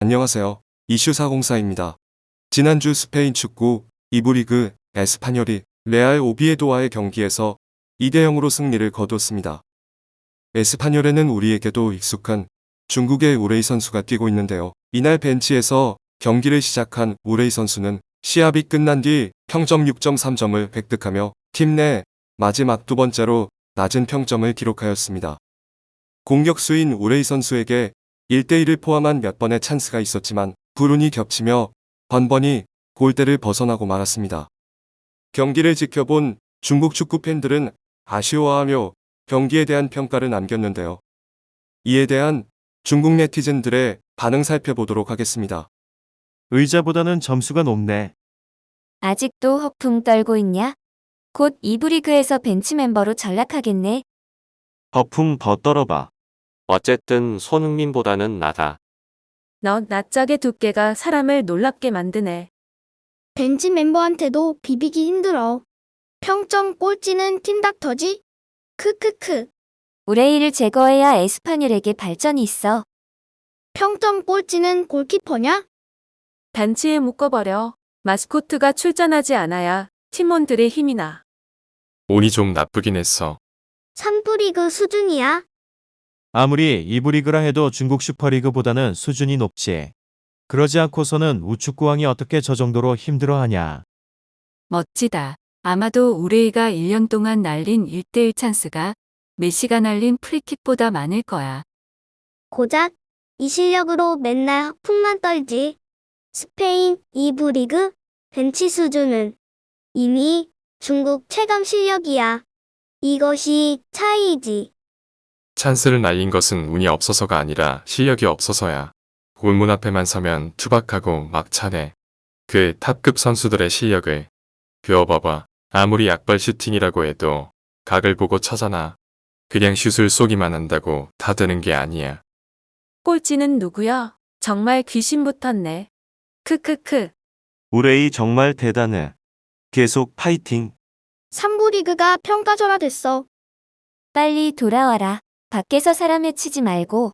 안녕하세요. 이슈 404입니다. 지난주 스페인 축구 2부 리그 에스파뇰이 레알 오비에도와의 경기에서 2대 0으로 승리를 거뒀습니다. 에스파뇰에는 우리에게도 익숙한 중국의 우레이 선수가 뛰고 있는데요. 이날 벤치에서 경기를 시작한 우레이 선수는 시합이 끝난 뒤 평점 6.3점을 획득하며 팀 내 마지막 두 번째로 낮은 평점을 기록하였습니다. 공격수인 우레이 선수에게 1대1을 포함한 몇 번의 찬스가 있었지만 불운이 겹치며 번번이 골대를 벗어나고 말았습니다. 경기를 지켜본 중국 축구 팬들은 아쉬워하며 경기에 대한 평가를 남겼는데요. 이에 대한 중국 네티즌들의 반응 살펴보도록 하겠습니다. 의자보다는 점수가 높네. 아직도 허풍 떨고 있냐? 곧 2부 리그에서 벤치 멤버로 전락하겠네. 허풍 더 떨어봐. 어쨌든 손흥민보다는 나다. 너 낯짝의 두께가 사람을 놀랍게 만드네. 벤치 멤버한테도 비비기 힘들어. 평점 꼴찌는 팀닥터지? 크크크. 우레이를 제거해야 에스파뇰에게 발전이 있어. 평점 꼴찌는 골키퍼냐? 단체에 묶어버려. 마스코트가 출전하지 않아야 팀원들의 힘이 나. 운이 좀 나쁘긴 했어. 3부 리그 수준이야. 아무리 이부 리그라 해도 중국 슈퍼리그보다는 수준이 높지. 그러지 않고서는 우축구왕이 어떻게 저 정도로 힘들어하냐. 멋지다. 아마도 우레이가 1년 동안 날린 1대1 찬스가 메시가 날린 프리킥보다 많을 거야. 고작 이 실력으로 맨날 허풍만 떨지. 스페인 2부 리그 벤치 수준은 이미 중국 최강 실력이야. 이것이 차이지. 찬스를 날린 것은 운이 없어서가 아니라 실력이 없어서야. 골문 앞에만 서면 투박하고 막 차네. 그 탑급 선수들의 실력을. 그어봐봐. 아무리 약발 슈팅이라고 해도 각을 보고 차잖아. 그냥 슛을 쏘기만 한다고 다 되는 게 아니야. 꼴찌는 누구야? 정말 귀신 붙었네. 크크크. 우레이 정말 대단해. 계속 파이팅. 3부 리그가 평가절하됐어. 빨리 돌아와라. 밖에서 사람 해치지 말고.